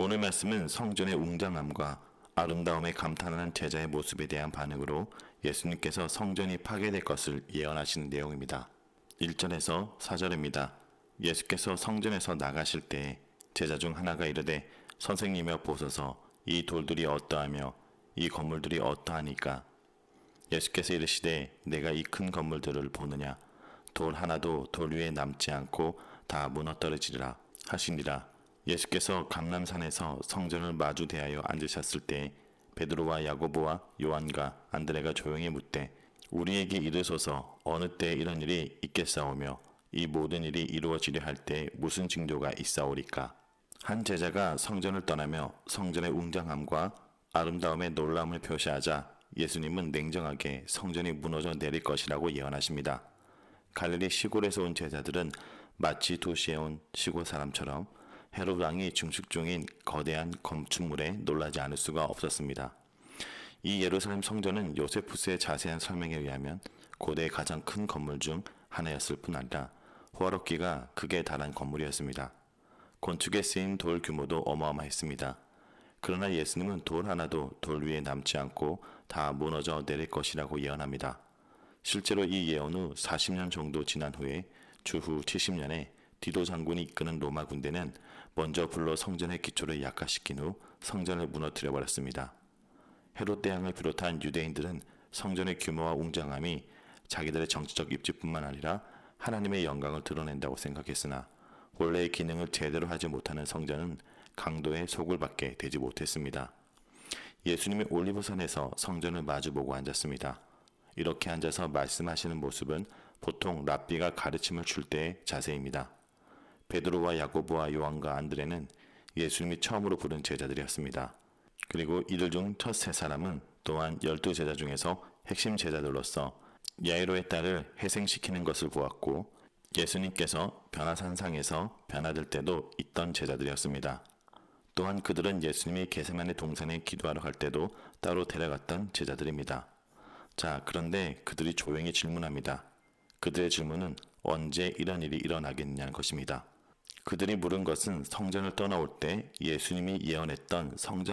오늘 말씀은 성전의 웅장함과 아름다움에 감탄하는 제자의 모습에 대한 반응으로 예수님께서 성전이 파괴될 것을 예언하시는 내용입니다. 1절에서 4절입니다. 예수께서 성전에서 나가실 때 제자 중 하나가 이르되 선생님이여 보소서 이 돌들이 어떠하며 이 건물들이 어떠하니까 예수께서 이르시되 내가 이 큰 건물들을 보느냐 돌 하나도 돌 위에 남지 않고 다 무너뜨려지리라 하시니라 예수께서 감람산에서 성전을 마주 대하여 앉으셨을 때 베드로와 야고보와 요한과 안드레가 조용히 묻되 우리에게 이르소서 어느 때 이런 일이 있겠사오며 이 모든 일이 이루어지려 할 때 무슨 징조가 있사오리까 한 제자가 성전을 떠나며 성전의 웅장함과 아름다움의 놀라움을 표시하자 예수님은 냉정하게 성전이 무너져 내릴 것이라고 예언하십니다. 갈릴리 시골에서 온 제자들은 마치 도시에 온 시골 사람처럼 헤롯 왕이 중식 중인 거대한 건축물에 놀라지 않을 수가 없었습니다. 이 예루살렘 성전은 요세푸스의 자세한 설명에 의하면 고대의 가장 큰 건물 중 하나였을 뿐 아니라 호화롭기가 극에 달한 건물이었습니다. 건축에 쓰인 돌 규모도 어마어마했습니다. 그러나 예수님은 돌 하나도 돌 위에 남지 않고 다 무너져 내릴 것이라고 예언합니다. 실제로 이 예언 후 40년 정도 지난 후에 주후 70년에 디도 장군이 이끄는 로마 군대는 먼저 불러 성전의 기초를 약화시킨 후 성전을 무너뜨려 버렸습니다. 헤롯 대왕을 비롯한 유대인들은 성전의 규모와 웅장함이 자기들의 정치적 입지뿐만 아니라 하나님의 영광을 드러낸다고 생각했으나 원래의 기능을 제대로 하지 못하는 성전은 강도의 속을 받게 되지 못했습니다. 예수님이 올리브산에서 성전을 마주보고 앉았습니다. 이렇게 앉아서 말씀하시는 모습은 보통 랍비가 가르침을 줄 때의 자세입니다. 베드로와 야고보와 요한과 안드레는 예수님이 처음으로 부른 제자들이었습니다. 그리고 이들 중 첫 세 사람은 또한 열두 제자 중에서 핵심 제자들로서 야이로의 딸을 회생시키는 것을 보았고 예수님께서 변화산상에서 변화될 때도 있던 제자들이었습니다. 또한 그들은 예수님이 게세만의 동산에 기도하러 갈 때도 따로 데려갔던 제자들입니다. 자, 그런데 그들이 조용히 질문합니다. 그들의 질문은 언제 이런 일이 일어나겠냐는 것입니다. 그들이 물은 것은 성전을 떠나올 때 예수님이 예언했던 성전